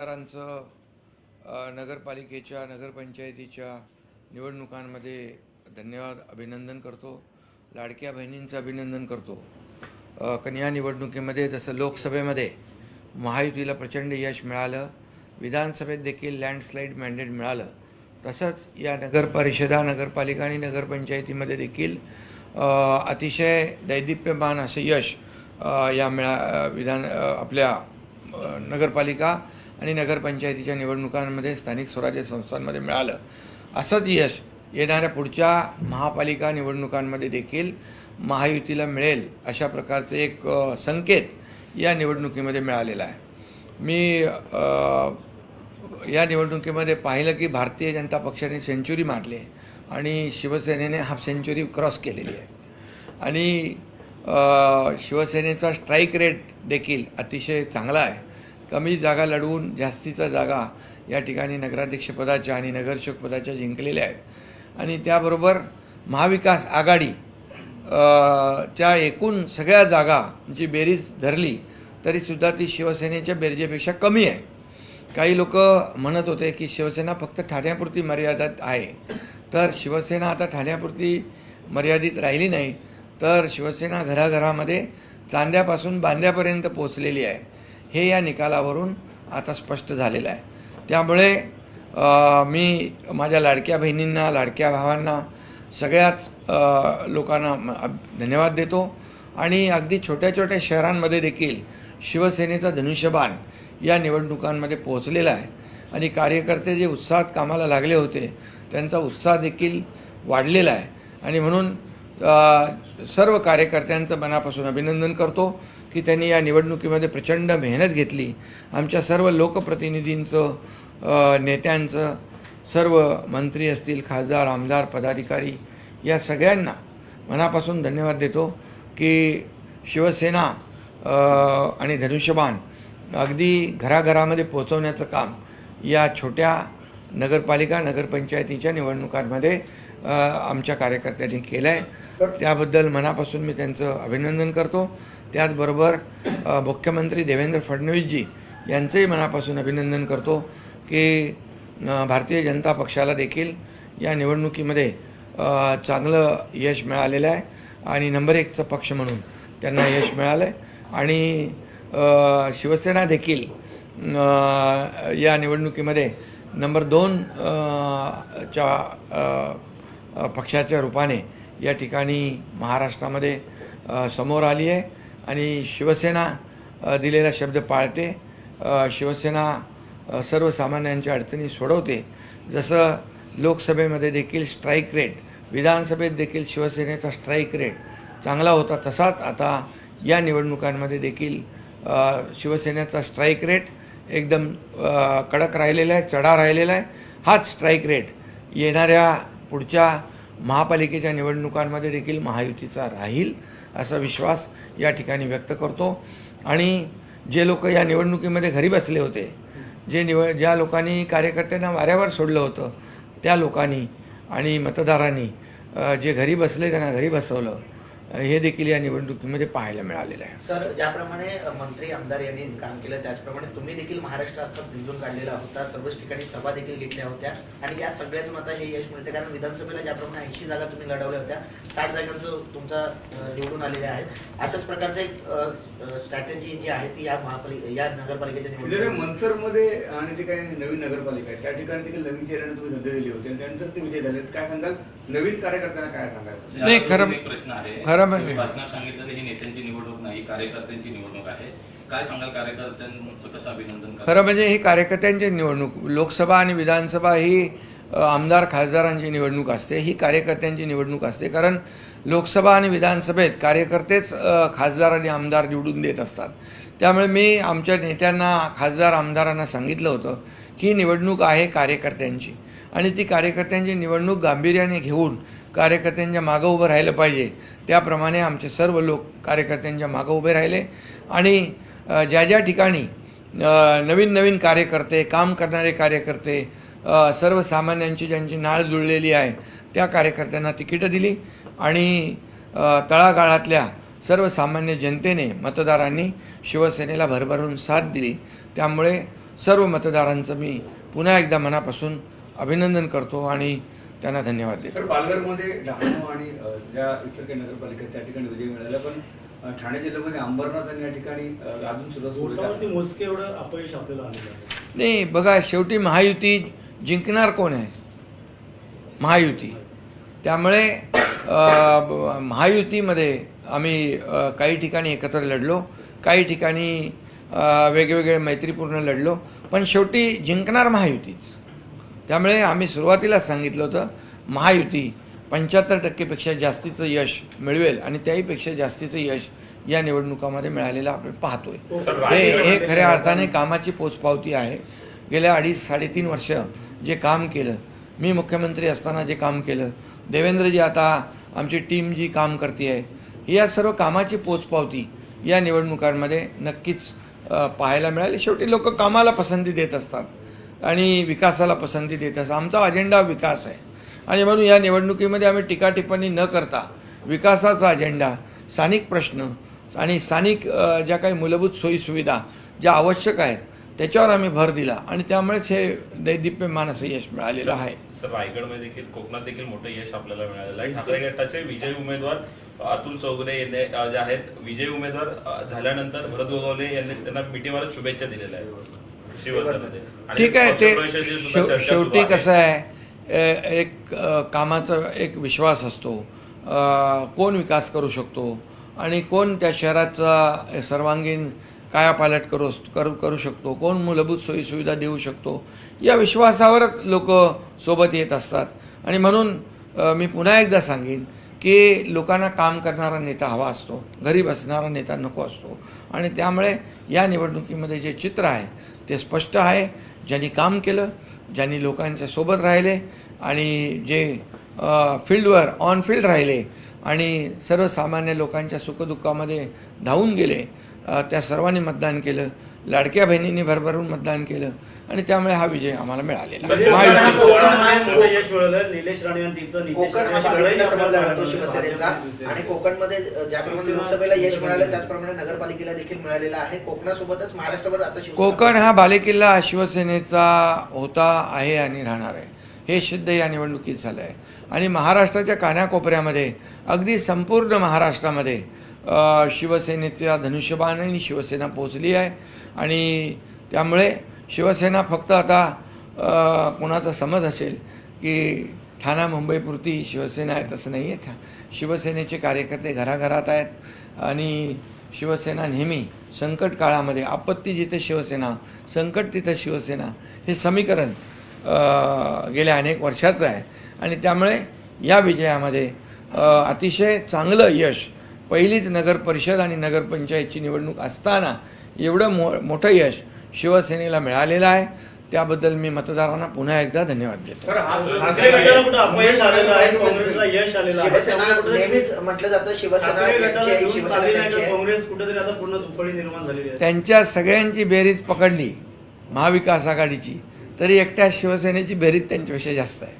आमदारांचं नगरपालिकेच्या नगरपंचायतीच्या निवडणुकांमध्ये धन्यवाद अभिनंदन करतो. लाडक्या बहिणींचं अभिनंदन करतो. कन्या या निवडणुकीमध्ये जसं लोकसभेमध्ये महायुतीला प्रचंड यश मिळालं विधानसभेत देखील लँडस्लाईड मॅन्डेट मिळालं तसंच या नगरपरिषदा नगरपालिका आणि नगरपंचायतीमध्ये देखील अतिशय दैदिप्यमान असं यश या मिळा विधान आपल्या नगरपालिका आणि नगरपंचायतीच्या निवडणुकांमध्ये स्थानिक स्वराज्य संस्थांमध्ये मिळालं. असंच यश येणाऱ्या पुढच्या महापालिका निवडणुकांमध्ये देखील महायुतीला मिळेल अशा प्रकारचे एक संकेत या निवडणुकीमध्ये मिळालेला आहे. मी या निवडणुकीमध्ये पाहिलं की भारतीय जनता पक्षाने सेंच्युरी मारली आहे आणि शिवसेनेने हाफ सेंच्युरी क्रॉस केलेली आहे. आणि शिवसेनेचा स्ट्राईक रेट देखील अतिशय चांगला आहे. कमी जागा लढवून जास्तीचा जागा या ठिकाणी नगराध्यक्षपदाच्या आणि नगरसेवकपदाच्या जिंकलेल्या आहेत. आणि त्याबरोबर महाविकास आघाडी च्या एकूण सगळ्या जागा जी बेरीज धरली तरीसुद्धा ती शिवसेनेच्या बेरजेपेक्षा कमी आहे. काही लोक म्हणत होते की शिवसेना फक्त ठाण्यापुरती मर्यादित आहे. तर शिवसेना आता ठाण्यापुरती मर्यादित राहिली नाही तर शिवसेना घराघरामध्ये चांद्यापासून बांद्यापर्यंत पोचलेली आहे. हे या निकालावरून आता स्पष्ट झालेलं आहे. त्यामुळे मी माझ्या लाडक्या बहिणींना लाडक्या भावांना सगळ्याच लोकांना धन्यवाद देतो. आणि अगदी छोट्या छोट्या शहरांमध्ये देखील शिवसेनेचा धनुष्यबाण या निवडणुकांमध्ये पोहोचलेला आहे. आणि कार्यकर्ते जे उत्साहात कामाला लागले होते त्यांचा उत्साह देखील वाढलेला आहे. आणि म्हणून सर्व कार्यकर्त्यांचं मनापासून अभिनंदन करतो. की त्यांनी या निवडणुकीमध्ये प्रचंड मेहनत घेतली. आमच्या सर्व लोकप्रतिनिधींचं नेत्यांचं सर्व मंत्री असतील खासदार आमदार पदाधिकारी या सगळ्यांना मनापासून धन्यवाद देतो की शिवसेना आणि धनुष्यबाण अगदी घराघरामध्ये पोचवण्याचं काम या छोट्या नगरपालिका नगरपंचायतीच्या निवडणुकांमध्ये आमच्या कार्यकर्त्यांनी केलं आहे त्याबद्दल मनापासून मी त्यांचं अभिनंदन करतो. त्याचबरोबर मुख्यमंत्री देवेंद्र फडणवीसजी यांचंही मनापासून अभिनंदन करतो की भारतीय जनता पक्षाला देखील या निवडणुकीमध्ये चांगलं यश मिळालेलं आहे आणि नंबर एकचा पक्ष म्हणून त्यांना यश मिळालं आहे आणि शिवसेना देखील या निवडणुकीमध्ये नंबर दोन च्या पक्षाच्या रूपाने या ठिकाणी महाराष्ट्रामध्ये समोर आली आहे. आणि शिवसेना दिलेला शब्द पाळते. शिवसेना सर्वसामान्यांच्या अडचणी सोडवते. जसं लोकसभेमध्ये देखील स्ट्राईक रेट विधानसभेत देखील शिवसेनेचा स्ट्राईक रेट चांगला होता तसाच आता या निवडणुकांमध्ये देखील शिवसेनेचा स्ट्राईक रेट एकदम कडक राहिलेला आहे चढा राहिलेला आहे. हाच स्ट्राईक रेट येणाऱ्या पुढच्या महापालिकेच्या निवडणुकांमध्ये देखील महायुतीचा राहील असा विश्वास या ठिकाणी व्यक्त करतो. आणि जे लोक या निवडणुकीमध्ये घरी बसले होते जे निवड ज्या लोकांनी कार्यकर्त्यांना वाऱ्यावर सोडलं होतं त्या लोकांनी आणि मतदारांनी जे घरी बसले त्यांना घरी बसवलं. हे देखील या निवडणुकीमध्ये पाहायला मिळालेलं आहे. सर ज्याप्रमाणे मंत्री आमदार यांनी काम केलं त्याचप्रमाणे तुम्ही देखील महाराष्ट्रात भिंजून काढलेला होता सर्वच ठिकाणी सभा देखील घेतल्या होत्या. आणि या सगळ्यातून आता हे यश मिळते कारण विधानसभेला ज्याप्रमाणे ऐंशी जागा तुम्ही लढवल्या होत्या साठ जागांचं तुमचा निवडून आलेल्या आहेत. अशाच प्रकारचं एक स्ट्रॅटेजी जी आहे ती या महापालिका या नगरपालिकेच्या निवडणूक मनसरमध्ये आणि जे काही नवीन नगरपालिका आहे त्या ठिकाणी देखील नवीन चेहऱ्याने तुम्ही संधी दिली होती आणि त्यानंतर ते विजय झाले. काय सांगाल? नवीन कार्यकर्त्यांना काय सांगायचं? नाही, खरं- प्रश्न आहे खरं म्हणजे- तुम्ही भाषणात सांगितलं ही नेत्यांची निवडणूक नाही कार्यकर्त्यांची निवडणूक आहे. काय सांगाल कार्यकर्त्यांचं कसं अभिनंदन कराल? खरं म्हणजे ही कार्यकर्त्यांची निवडणूक लोकसभा आणि विधानसभा ही आमदार खासदारांची निवडणूक असते ही कार्यकर्त्यांची निवडणूक असते. कारण लोकसभा आणि विधानसभेत कार्यकर्तेच खासदार आणि आमदार निवडून देत असतात. त्यामुळे मी आमच्या नेत्यांना खासदार आमदारांना सांगितलं होतं की ही निवडणूक आहे कार्यकर्त्यांची. आणि ती कार्यकर्त्यांची निवडणूक गांभीर्याने घेऊन कार्यकर्त्यांच्या मागं उभं राहिलं पाहिजे. त्याप्रमाणे आमचे सर्व लोक कार्यकर्त्यांच्या मागं उभे राहिले. आणि ज्या ज्या ठिकाणी नवीन नवीन कार्यकर्ते काम करणारे कार्यकर्ते सर्वसामान्यांची ज्यांची नाळ जुळलेली आहे त्या कार्यकर्त्यांना तिकीटं दिली. आणि तळागाळातल्या सर्वसामान्य जनतेने मतदारांनी शिवसेनेला भरभरून साथ दिली. त्यामुळे सर्व मतदारांचं मी पुन्हा एकदा मनापासून अभिनंदन करतो आणि त्यांना धन्यवाद देतो. सर पालघरमध्ये डहाणू आणि ज्या इतर काही नगरपालिका त्या ठिकाणी विजय मिळाला पण ठाणे जिल्ह्यामध्ये अंबरनाथ आणि या ठिकाणी अजून सुद्धा. मोजके एवढं अपयश आपल्याला आलेलं आहे. नाही बघा शेवटी महायुती जिंकणार कोण आहे? महायुती. त्यामुळे महायुतीमध्ये आम्ही काही ठिकाणी एकत्र लढलो काही ठिकाणी वेगवेगळे मैत्रीपूर्ण लढलो पण शेवटी जिंकणार महायुतीच. त्यामुळे आम्ही सुरुवातीलाच सांगितलं होतं महायुती पंच्याहत्तर टक्केपेक्षा जास्तीचं यश मिळवेल आणि त्याहीपेक्षा जास्तीचं यश या निवडणुकामध्ये मिळालेलं आपण पाहतोय. हे. हे खऱ्या अर्थाने कामाची पोचपावती आहे. गेल्या अडीच साडेतीन वर्ष जे काम केलं मी मुख्यमंत्री असताना जे काम केलं देवेंद्रजी आता आमची टीम जी काम करते आहे या सर्व कामाची पोचपावती या निवडणुकांमध्ये नक्कीच पाहायला मिळाली. शेवटी लोक कामाला पसंती देत असतात. आणि विकासाला पसंती देत असं. आमचा अजेंडा विकास आहे. आणि म्हणून या निवडणुकीमध्ये आम्ही टीका टिप्पणी न करता विकासाचा अजेंडा स्थानिक प्रश्न आणि स्थानिक ज्या काही मूलभूत सोयीसुविधा ज्या आवश्यक आहेत त्याच्यावर आम्ही भर दिला. आणि त्यामुळेच हे दैदिप्यमान असं यश मिळालेलं आहे. सर रायगडमध्ये देखील कोकणात देखील मोठं यश आपल्याला मिळालेलं आहे. ठाकरे गटाचे विजयी उमेदवार अतुल चौगुले यांनी जे आहेत विजयी उमेदवार झाल्यानंतर भरत गोगावले यांनी त्यांना मिठीवर शुभेच्छा दिलेल्या आहेत. ठीक आहे ते शेवटी. कसं आहे एक कामाचा एक विश्वास असतो. कोण विकास करू शकतो? आणि कोण त्या शहराचा सर्वांगीण कायापालट करू करू करू शकतो? कोण मूलभूत सोयीसुविधा देऊ शकतो? या विश्वासावरच लोक सोबत येत असतात. आणि म्हणून मी पुन्हा एकदा सांगेन की लोकांना काम करणारा नेता हवा असतो. घरी बसणारा नेता नको असतो. आणि त्यामुळे या निवडणुकीमध्ये जे चित्र आहे ते स्पष्ट आहे. ज्यांनी काम केलं ज्यांनी लोकांच्या सोबत राहिले आणि जे फील्डवर ऑन फील्ड राहिले आणि सर्वसामान्य लोकांच्या सुखदुःखामध्ये धावून गेले त्या सर्वांनी मतदान केलं. लाडक्या बहिणींनी भरभरून मतदान केलं. आणि त्यामुळे हा विजय आम्हाला मिळालेला. आहे. महायुती- कोकण हा समजला जातो. शिवसेनेचा. आणि कोकणमध्ये अ, ज्याप्रमाणे लोकसभेला यश मिळालं त्याचप्रमाणे नगरपालिकेला देखील मिळालेलं आहे. कोकणासोबतच महाराष्ट्रभर आता शिवसेना कोकण हा बालेकिल्ला शिवसेनेचा होता आहे आणि राहणार आहे. हे सिद्ध या निवडणुकीत झालं आहे. आणि महाराष्ट्राच्या कानाकोपऱ्यामध्ये अगदी संपूर्ण महाराष्ट्रामध्ये अ, शिवसेनेचा धनुष्यबाण आणि शिवसेना पोचली आहे. आणि त्यामुळे शिवसेना फक्त आता अ, कोणाचा समज असेल की ठाणा मुंबईपुरती शिवसेना आहे तसं नाही आहे ठा शिवसेनेचे कार्यकर्ते घराघरात आहेत आणि शिवसेना नेहमी संकट काळामध्ये आपत्ती जिथे शिवसेना संकट तिथं शिवसेना हे समीकरण गेल्या अनेक वर्षाचं आहे. आणि त्यामुळे या विजयामध्ये अतिशय चांगलं यश पहिलीच नगर परिषद आणि नगरपंचायतची निवडणूक असताना एवढं मो मोठं यश शिवसेनेला मिळालेलं आहे. त्याबद्दल मी मतदारांना पुन्हा एकदा धन्यवाद देतो. हा आहे. त्यांच्या सगळ्यांची बेरीज पकडली महाविकास आघाडीची. तरी एकट्या शिवसेनेची बेरीज त्यांच्यापेक्षा जास्त आहे.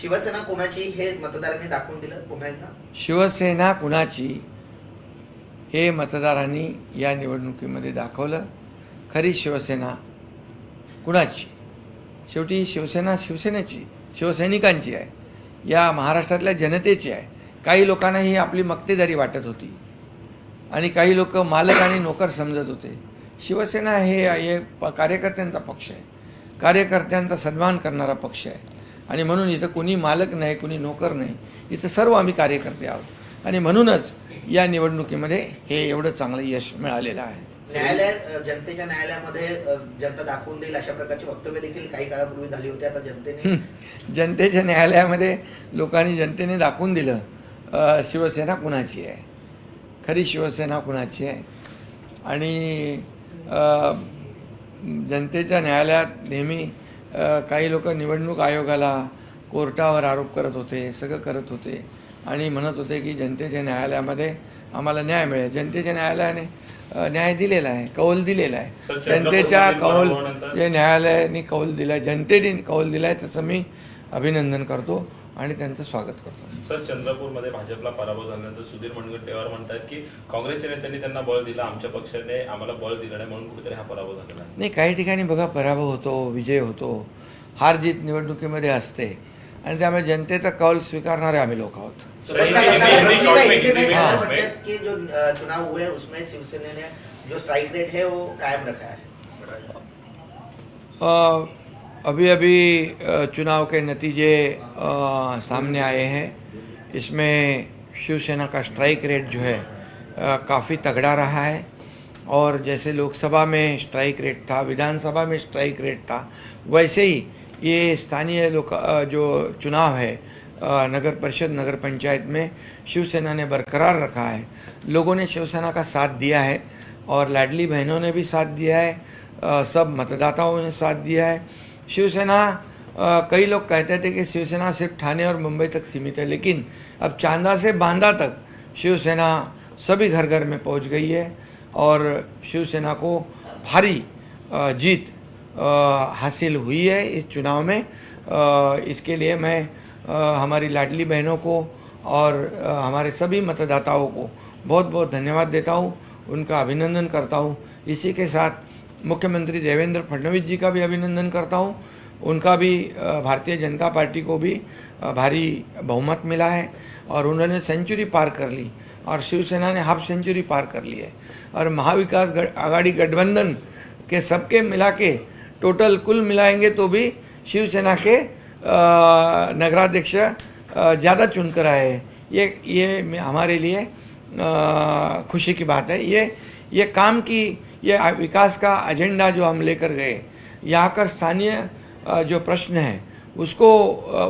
शिवसेना कोणाची हे मतदारांनी दाखवून दिलं पुन्हा एकदा? शिवसेना कुणाची हे मतदारांनी या निवडणुकीमध्ये दाखवलं. खरी शिवसेना कुणाची? शेवटी शिवसेना शिवसेनेची शिवसैनिकांची आहे. या महाराष्ट्रातल्या जनतेची आहे. काही लोकांना ही आपली मक्तेदारी वाटत होती. आणि काही लोक मालक आणि नोकर समजत होते. शिवसेना हे प- कार्यकर्त्यांचा पक्ष आहे. कार्यकर्त्यांचा सन्मान करणारा पक्ष आहे. आणि म्हणून इथं कुणी मालक नाही कुणी नोकर नाही. इथं सर्व आम्ही कार्यकर्ते आहोत. आणि म्हणूनच या निवडणुकीमध्ये हे एवढं चांगलं यश मिळालेलं आहे. न्यायालय जनतेच्या न्यायालयामध्ये जनता दाखवून देईल अशा प्रकारची वक्तव्य देखील काही काळापूर्वी झाली होती. आता जनतेने जनतेच्या न्यायालयामध्ये लोकांनी जनतेने दाखवून दिलं. शिवसेना कुणाची आहे? खरी शिवसेना कुणाची आहे? आणि जनतेच्या न्यायालयात नेहमी काही लोक निवडणूक आयोगाला कोर्टावर आरोप करत होते सगळं करत होते. आणि म्हणत होते की जनतेच्या न्यायालयामध्ये आम्हाला न्याय मिळेल. जनतेच्या न्यायालयाने न्याय दिलेला आहे कौल दिलेला आहे. जनतेच्या कौल जे न्यायालयाने कौल दिला जनतेने कौल दिला आहे त्याचं मी अभिनंदन करतो आणि त्यांचं स्वागत करतो. सर चंद्रपूरमध्ये भाजपला पराभव झाल्यानंतर सुधीर मुनगंटीवार म्हणतात की काँग्रेसच्या नेत्यांनी त्यांना बळ दिलं आमच्या पक्षाने आम्हाला बळ दिलं नाही म्हणून कुठेतरी हा पराभव झालेला आहे. नाही काही ठिकाणी बघा पराभव होतो विजय होतो. हार जीत निवडणुकीमध्ये असते. आणि त्यामुळे जनतेचा कौल स्वीकारणारे आम्ही लोक आहोत. पंचायत के जो चुनाव हुए उसमें शिवसेना ने जो स्ट्राइक रेट है वो कायम रखा है। अभी अभी चुनाव के नतीजे सामने आए हैं। इसमें शिवसेना का स्ट्राइक रेट जो है काफ़ी तगड़ा रहा है। और जैसे लोकसभा में स्ट्राइक रेट था विधानसभा में स्ट्राइक रेट था वैसे ही ये स्थानीय लोक जो चुनाव है नगर परिषद, नगर पंचायत में शिवसेना ने बरकरार रखा है। लोगों ने शिवसेना का साथ दिया है और लाडली बहनों ने भी साथ दिया है सब मतदाताओं ने साथ दिया है। शिवसेना कई लोग कहते थे कि शिवसेना सिर्फ़ ठाणे और मुंबई तक सीमित है, लेकिन अब चांदा से बांदा तक शिवसेना सभी घर घर में पहुँच गई है और शिवसेना को भारी जीत हासिल हुई है इस चुनाव में। इसके लिए मैं हमारी लाडली बहनों को और हमारे सभी मतदाताओं को बहुत बहुत धन्यवाद देता हूँ, उनका अभिनंदन करता हूँ। इसी के साथ मुख्यमंत्री देवेंद्र फडणवीस जी का भी अभिनंदन करता हूँ। उनका भी भारतीय जनता पार्टी को भी भारी बहुमत मिला है और उन्होंने सेंचुरी पार कर ली और शिवसेना ने हाफ़ सेंचुरी पार कर ली है। और महाविकास आघाड़ी गठबंधन के सबके मिला के टोटल कुल मिलाएँगे तो भी शिवसेना के नगराध्यक्ष ज़्यादा चुनकर आए हैं। ये ये हमारे लिए खुशी की बात है। ये ये काम की, ये विकास का एजेंडा जो हम लेकर गए, यहाँ कर स्थानीय जो प्रश्न है, उसको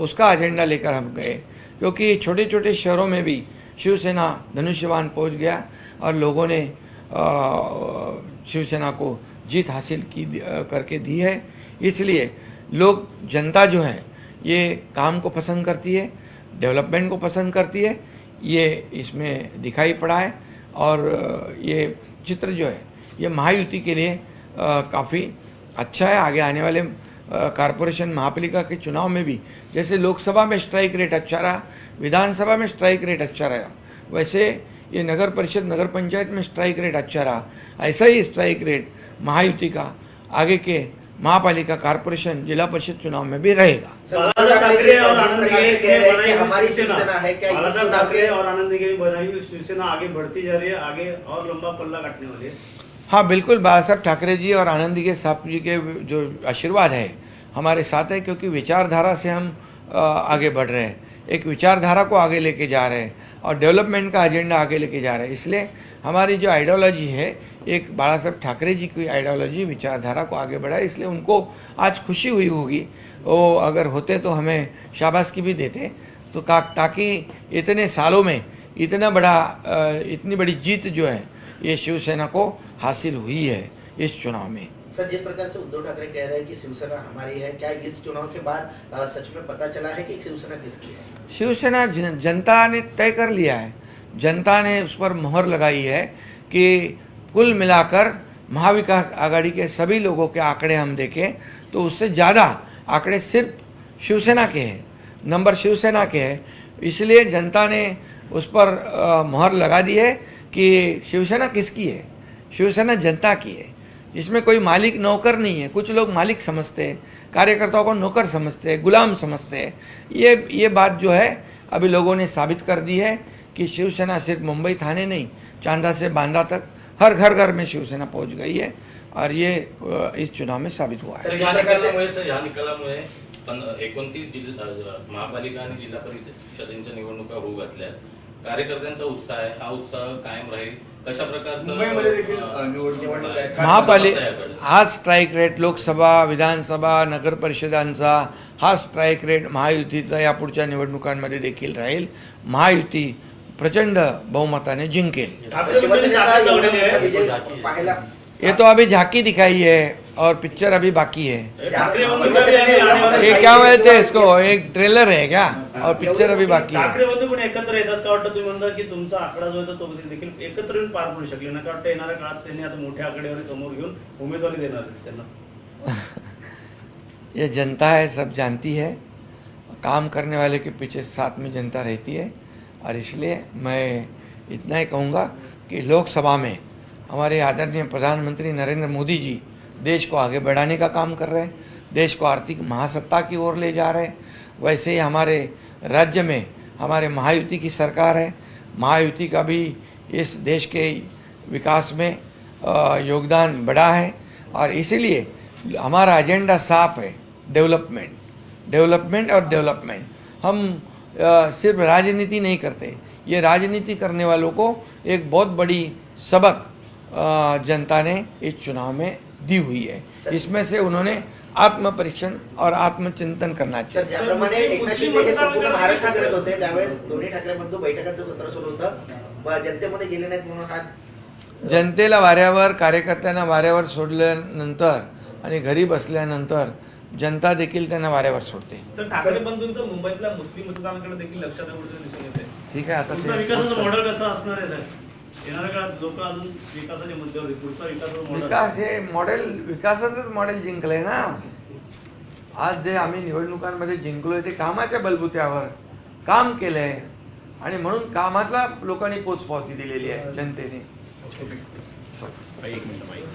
उसका एजेंडा लेकर हम गए। क्योंकि छोटे छोटे शहरों में भी शिवसेना धनुष्यवान पहुँच गया और लोगों ने शिवसेना को जीत हासिल की करके दी है। इसलिए लोग, जनता जो है ये काम को पसंद करती है डेवलपमेंट को पसंद करती है, ये इसमें दिखाई पड़ा है और ये चित्र जो है, ये महायुति के लिए काफ़ी अच्छा है। आगे आने वाले कारपोरेशन महापालिका के चुनाव में भी, जैसे लोकसभा में स्ट्राइक रेट अच्छा रहा, विधानसभा में स्ट्राइक रेट अच्छा रहा, वैसे ये नगर परिषद, नगर पंचायत में स्ट्राइक रेट अच्छा रहा, ऐसा ही स्ट्राइक रेट महायुति का आगे के महापालिका कारपोरेशन जिला परिषद चुनाव में भी रहेगा। सर, बालासाहेब आप ठाकरे जिस और प्रकार आनंद से गिरे कह रहे हैं कि ने हमारी शिवसेना है क्या? इस बालासाहेब चुनाव ठाकरे के और आनंद गिरी बनाई हुई शिवसेना आगे बढ़ती जा रही है आगे और लंबा पल्ला काटने वाली है। हाँ बिल्कुल बाला साहब ठाकरे जी और आनंद के साहब जी के जो आशीर्वाद है हमारे साथ है क्योंकि विचारधारा से हम आगे बढ़ रहे हैं। एक विचारधारा को आगे लेके जा रहे हैं और डेवलपमेंट का एजेंडा आगे लेके जा रहे हैं। इसलिए हमारी जो आइडियोलॉजी है एक बाला साहब ठाकरे जी की आइडियोलॉजी विचारधारा को आगे बढ़ाए इसलिए उनको आज खुशी हुई होगी। वो अगर होते तो हमें शाबाश की भी देते। तो का ताकि इतने सालों में इतना बड़ा इतनी बड़ी जीत जो है ये शिवसेना को हासिल हुई है इस चुनाव में। सर जिस प्रकार से उद्धव ठाकरे कह रहे हैं कि शिवसेना हमारी है क्या इस चुनाव के बाद सच में पता चला है कि शिवसेना किसकी है? शिवसेना जन, जनता ने तय कर लिया है। जनता ने उस पर मोहर लगाई है कि कुल मिलाकर महाविकास आघाड़ी के सभी लोगों के आंकड़े हम देखें तो उससे ज़्यादा आंकड़े सिर्फ़ शिवसेना के हैं, नंबर शिवसेना के हैं। इसलिए जनता ने उस पर मोहर लगा दी है कि शिवसेना किसकी है? शिवसेना जनता की है। इसमें कोई मालिक नौकर नहीं है। कुछ लोग मालिक समझते हैं, कार्यकर्ताओं को नौकर समझते हैं, गुलाम समझते हैं। ये ये बात जो है, अभी लोगों ने साबित कर दी है कि शिवसेना सिर्फ़ मुंबई थाने नहीं, चांदा से बांदा तक हर घर घर में शिवसेना पहुंच गई है और ये इस चुनाव में साबित हुआ है। निकालामुळे एकोणतीस महापालिका आणि जिल्हा परिषदेच्या निवडणुका होऊ घातल्या. कार्यकर्त्यांचा उत्साह आहे. हा उत्साह कायम राहील. कशा आहे. महापालिका हा स्ट्राईक रेट लोकसभा विधानसभा नगर परिषदांचा हा स्ट्राईक रेट महायुतीचा या पुढच्या निवडणुकांमध्ये देखील राहील. महायुती प्रचंड बहुमताने जिंकेल. आहे ये तो अभी झांकी दिखाई है और पिक्चर अभी बाकी है? ये क्या बोलते हैं इसको एक ट्रेलर है क्या? और पिक्चर अभी बाकी है. पण एकत्र येतात का वाटतं तुम्ही म्हणता की तुमचा आकडा जो आहे तो देखील एकत्र येऊन पार पडू शकले ना का वाटतं येणाऱ्या काळात त्यांनी आता मोठ्या आकडेवारी समोर घेऊन उमेदवारी देणार त्यांना? ये जनता है सब जानती है। काम करने वाले के पीछे साथ में जनता रहती है। और इसलिए मैं इतना ही कहूँगा कि लोकसभा में हमारे आदरणीय प्रधानमंत्री नरेंद्र मोदी जी देश को आगे बढ़ाने का काम कर रहे हैं, देश को आर्थिक महासत्ता की ओर ले जा रहे हैं। वैसे ही हमारे राज्य में हमारे महायुति की सरकार है। महायुति का भी इस देश के विकास में योगदान बढ़ा है और इसीलिए हमारा एजेंडा साफ़ है, डेवलपमेंट डेवलपमेंट और डेवलपमेंट। हम सिर्फ राजनीति नहीं करते। ये राजनीति करने वालों को एक बहुत बड़ी सबक जनता ने इस चुनाव में दी हुई है। इसमें से उन्होंने आत्म परीक्षण और आत्मचिंतन करना चाहिए। ज्याप्रमाणे मुस्लिम- एकनाथ मुस्लिम शिंदे हे मतदार संपूर्ण वगैरे महाराष्ट्र ठाकरे- करत होते त्यावेळेस दोन्ही ठाकरे बंधू बैठकांचं सत्र सुरू होतं. व जनतेमध्ये गेले नाहीत म्हणून हा जनतेला वाऱ्यावर कार्यकर्त्यांना वाऱ्यावर सोडल्यानंतर आणि घरी बसल्यानंतर जनता देखील त्यांना वाऱ्यावर सोडते. सर ठाकरे बंधूंचं मुंबईतल्या मुस्लिम मतदारांकडे देखील लक्ष देण्याचं दिसून येते ठीक आहे आता तुमचा ते विकासाचं मॉडेल कसं असणार आहे सर येणाऱ्या काळात लोक अजून विकासाच्या मुद्द्यावर पुढचा विकासाचं मॉडेल विकास हे मॉडेल विकासाचंच मॉडेल जिंकलंय ना. आज जे आम्ही निवडणुकांमध्ये जिंकलोय ते कामाच्या बलबुत्यावर काम केलंय. आणि म्हणून कामातला लोकांनी पोचपावती दिलेली आहे जनतेने. एक मिनिट माहिती